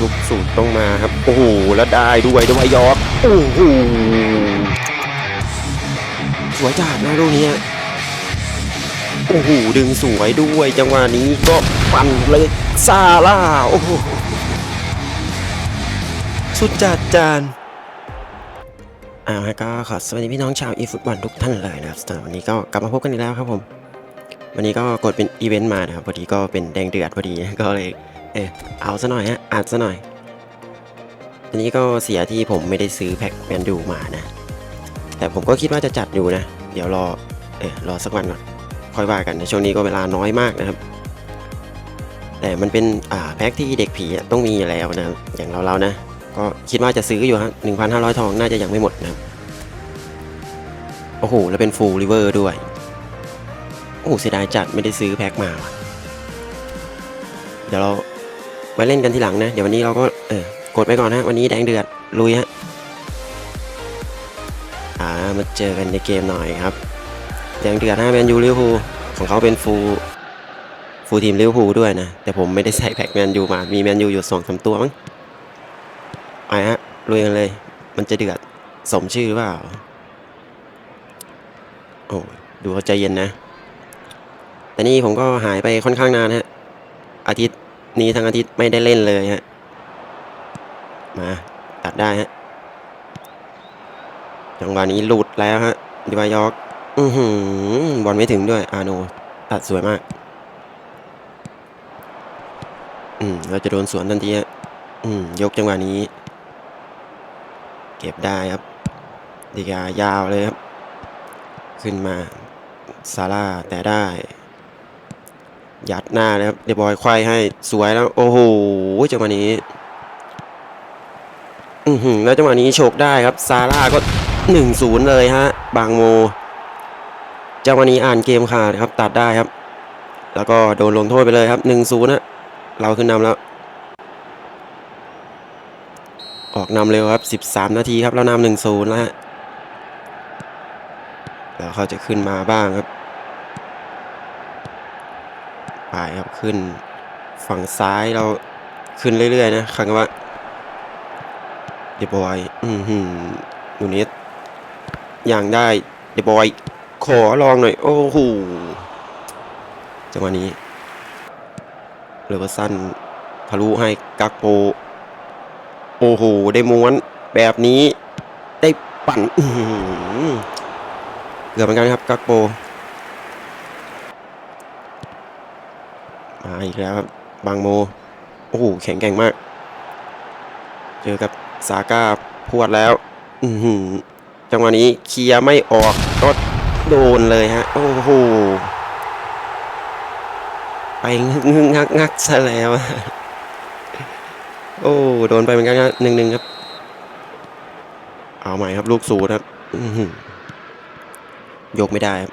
ลูกสูตรต้องมาครับ โอ้โห แล้วได้ด้วยด้วยยอร์กโอ้โหสวยจัดนะลูกนี้โอ้โห ดึงสวยด้วยจังหวะนี้ก็ปั่นเลยซาร่า โอ้โห สุดจัดจานอ่าก็ขอสวัสดีพี่น้องชาวอีฟุตบอลทุกท่านเลยนะครับสำหรับวันนี้ก็กลับมาพบกันอีกแล้วครับผม วันนี้ก็กดเป็นอีเวนต์มานะครับพอดีก็เป็นแดงเดือดพอดีก็เลย เออเอาซะหน่อยฮะอัดซะหน่อย อันนี้ก็เสียที่ผมไม่ได้ซื้อแพ็คแมนดูมานะ แต่ผมก็คิดว่าจะจัดอยู่นะ เดี๋ยวรอเออรอสักวันก่อนค่อยว่ากันในช่วงนี้ก็เวลาน้อยมากนะครับ แต่มันเป็นอ่าแพ็คที่เด็กผีต้องมีอยู่แล้วนะอย่างเราเราๆนะ ก็คิดว่าจะซื้ออยู่ฮะหนึ่งพันห้าร้อยทองน่าจะยังไม่หมดนะโอ้โหแล้วเป็นฟูลริเวอร์ด้วยโอ้โหเสียดายจัดไม่ได้ซื้อแพ็คมา เดี๋ยวเรา ไว้เล่นกันทีหลังนะ เดี๋ยววันนี้เราก็เออกดไปก่อนนะวันนี้แดงเดือด ลุยฮะ อ่า มาเจอกันในเกมหน่อยครับ แดงเดือดนะแมนยูลิเวอร์พูลของเขาเป็นฟูลฟูทีมลิเวอร์พูลด้วยนะ แต่ผมไม่ได้ใส่แพ็คแมนยูมา มีแมนยูอยู่สองสาตัวมั้งไปฮะลุยกันเลย มันจะเดือดสมชื่อเปล่า โอ้ดูเขาใจเย็นนะ แต่นี่ผมก็หายไปค่อนข้างนานฮะ อาทิตย์ นี้ทั้งอาทิตย์ไม่ได้เล่นเลยฮะ มาตัดได้ฮะ จังหวะนี้หลุดแล้วฮะดิบายอกอือหือบอลไม่ถึงด้วย อาโน ตัดสวยมาก อืมเราจะโดนสวนทันทีฮะ อืมยกจังหวะนี้ เก็บได้ครับดีกายาวเลยครับ ขึ้นมาซาร่าแต่ได้ ยัดหน้าเลยครับเดบอยควายให้สวยแล้ว โอ้โหจังหวะนี้ อือหือแล้วจังหวะนี้โฉกได้ครับซาร่าก็หนึ่งศูนย์เลยฮะ บางโมจังหวะนี้อ่านเกมขาดครับ ตัดได้ครับ แล้วก็โดนลงโทษไปเลยครับหนึ่งศูนย์นะเราขึ้นนำแล้ว ออกนำเร็วครับ13นาทีครับ แล้วนำหนึ่งศูนย์แล้วฮะแล้วเขาจะขึ้นมาบ้างครับ ไปครับขึ้น ฝั่งซ้ายเราขึ้นเรื่อยๆนะคังว่าเดบอยอือหือนูนิสอย่างได้เดบอยขอลองหน่อย โอ้โหจังหวะนี้เลเวอร์สันทะลุให้กักโป โอ้โห ได้ม้วนแบบนี้ได้ปั่นเกือบเหมือนกันครับกักโป มาอีกแล้วครับบางโม โอ้โหแข็งแกร่งมาก เจอกับซาก้าพวดแล้ว อืจังหวะนี้เคลียร์ไม่ออกก็โดนเลยฮะ โอ้โห ไปงึกงึกงักงักซะแล้ว โอ้ โดนไปเหมือนกันหนึ่งหนึ่งครับ เอาใหม่ครับลูกสูตรครับอื้อหือยกไม่ได้ครับ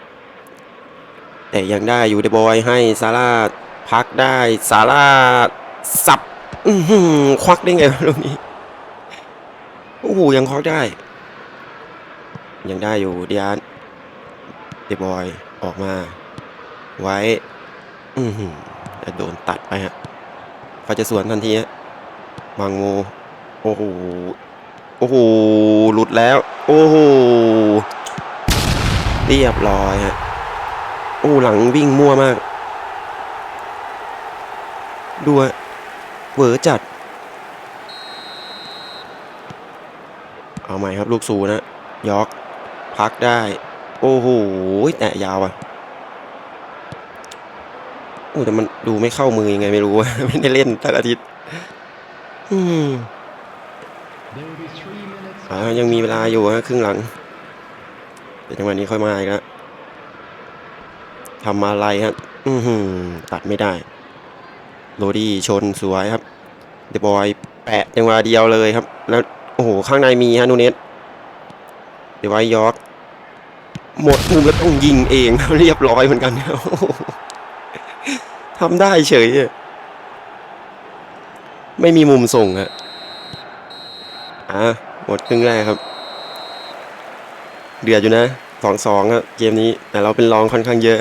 แต่ยังได้อยู่เดบอยให้ซาร่า พักได้ซาร่าสับควักได้ไงวะลูกนี้โอ้โหยังควักได้ ยังได้อยู่เดียนเดบอยออกมา ไว้อืโดนตัดไปฮะเขาจะสวนทันทีฮะบางโมโอ้โหโอ้โหหลุดแล้ว โอ้โหเรียบร้อยฮะโอ้หลังวิ่งมั่วมาก ดูฮะเวอจัด เอาใหม่ครับลูกสูนะยอกพักได้ โอ้โหแตะยาวอะโอ้แต่มันดูไม่เข้ามือยังไงไม่รู้ว่าไม่ได้เล่นตั้งอาทิตย์อืมอ่ายังมีเวลาอยู่ฮะครึ่งหลังเดี๋ยวจังหวะนี้ค่อยมาอีกแล้วทำอะไรฮะ อือหือตัดไม่ได้ โรดี้ชนสวยครับเดบอยแปะจังหวะเดียวเลยครับ แล้วโอ้โหข้างในมีฮะนูเนสเดบอยยอร์กหมดมุมแล้วต้องยิงเองเรียบร้อยเหมือนกันทำได้เฉยไม่มีมุมส่งอะอะหมดครึ่งแรกครับ เดือดอยู่นะสองสองครับเกมนี้แต่เราเป็นรองค่อนข้างเยอะ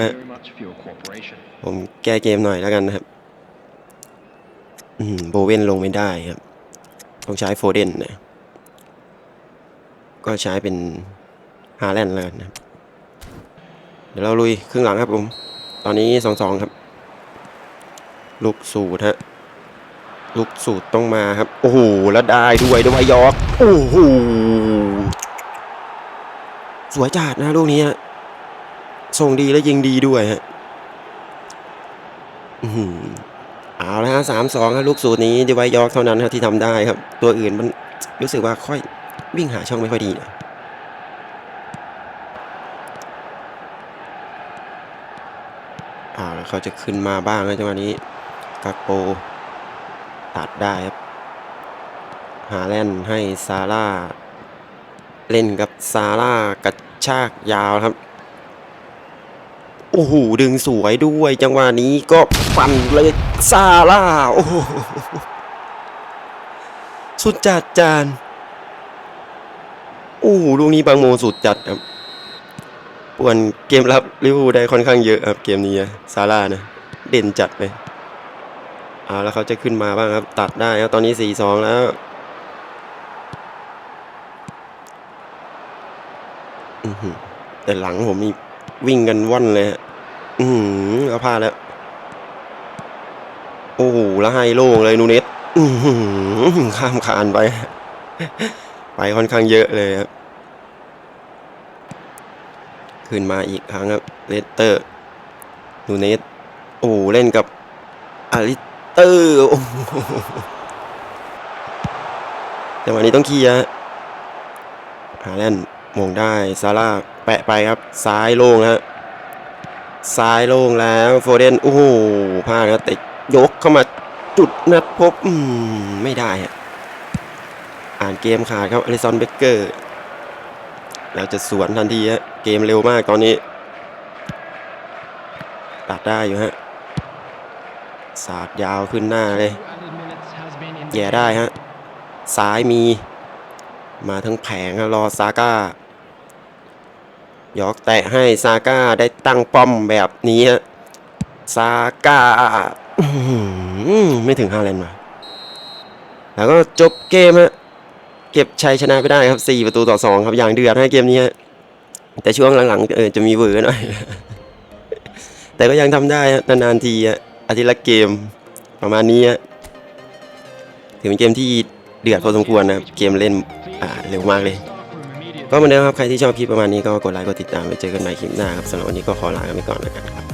ผมแก้เกมหน่อยแล้วกันนะครับ โบเวนลงไม่ได้ครับ ต้องใช้โฟเดนนะ ก็ใช้เป็นฮาแลนด์เลยนะครับเดี๋ยวเราลุยครึ่งหลังครับผม ตอนนี้สองสองครับ ลูกสูตรฮะ ลูกสูตรต้องมาครับ โอ้โห แล้วได้ด้วยด้วยยอกโอ้โห สวยจัดนะลูกนี้ฮะส่งดีและยิงดีด้วยฮะ เอาละฮะสามสองครับลูกสูตรนี้ดีไวยอกเท่านั้นครับที่ทำได้ครับ ตัวอื่นมันรู้สึกว่าค่อยวิ่งหาช่องไม่ค่อยดีนะเอาแล้วเขาจะขึ้นมาบ้างนะจังหวะนี้กากโปตัดได้ครับ หาแลนให้ซาร่า เล่นกับซาร่ากระชากยาวครับ อ้โหดึงสวยด้วย จังหวะนี้ก็ปั่นเลยซาร่าโอ้โหสุดจัดจานโอ้โหลูกนี้บางโมสุดจัดครับป่วนเกมรับลิเวอร์พูลได้ค่อนข้างเยอะครับเกมนี้ซาร่านะเด่นจัดเลยเอาแล้วเขาจะขึ้นมาบ้างครับ ตัดได้ครับตอนนี้สี่สองแล้วอือหือแต่หลังผมมีวิ่งกันว่อนเลยฮะ อือหือเอาพลาดแล้ว โอ้โหแล้วให้โล่งเลยนูเนสอือหือข้ามคานไป ไปค่อนข้างเยอะเลยครับ ขึ้นมาอีกครั้งครับเลสเตอร์นูเนสโอ้เล่นกับอาริเตอร์โอ้แต่วันนี้ต้องเคลียร์ฮะหาแลนด์มงได้ซาร่าแปะไปครับ ซ้ายโล่งฮะ ซ้ายโล่งแล้วโฟเดนโอ้โหพลาดครับแต่ยกเข้ามาจุดนัดพบอืมไม่ได้ฮะอ่านเกมขาดครับอลิซอนเบเกอร์แล้วจะสวนทันทีฮะเกมเร็วมากตอนนี้ ตัดได้อยู่ฮะสาดยาวขึ้นหน้าเลยแย่ได้ฮะซ้ายมี มาทั้งแผงรอซาก้า ยอกแตะให้ซาก้าได้ตั้งป้อมแบบนี้ซาก้าไม่ถึงฮาแลนด์มาแล้วก็จบเกมฮะเก็บชัยชนะไปได้ครับ 4 ประตูต่อ 2 ครับอย่างเดือดให้เกมนี้ แต่ช่วงหลังๆเออจะมีเวอร์หน่อย แต่ก็ยังทำได้นานๆทีอาทิตย์ละเกมประมาณนี้ถือเป็นเกมที่เดือดพอสมควรนะครับ เกมเล่นเร็วมากเลย ก็เหมือนเดิมครับใครที่ชอบคลิปประมาณนี้ก็กดไลค์กดติดตามไปเจอกันใหม่คลิปหน้าครับสำหรับวันนี้ก็ขอลากันไปก่อนแล้วกันครับ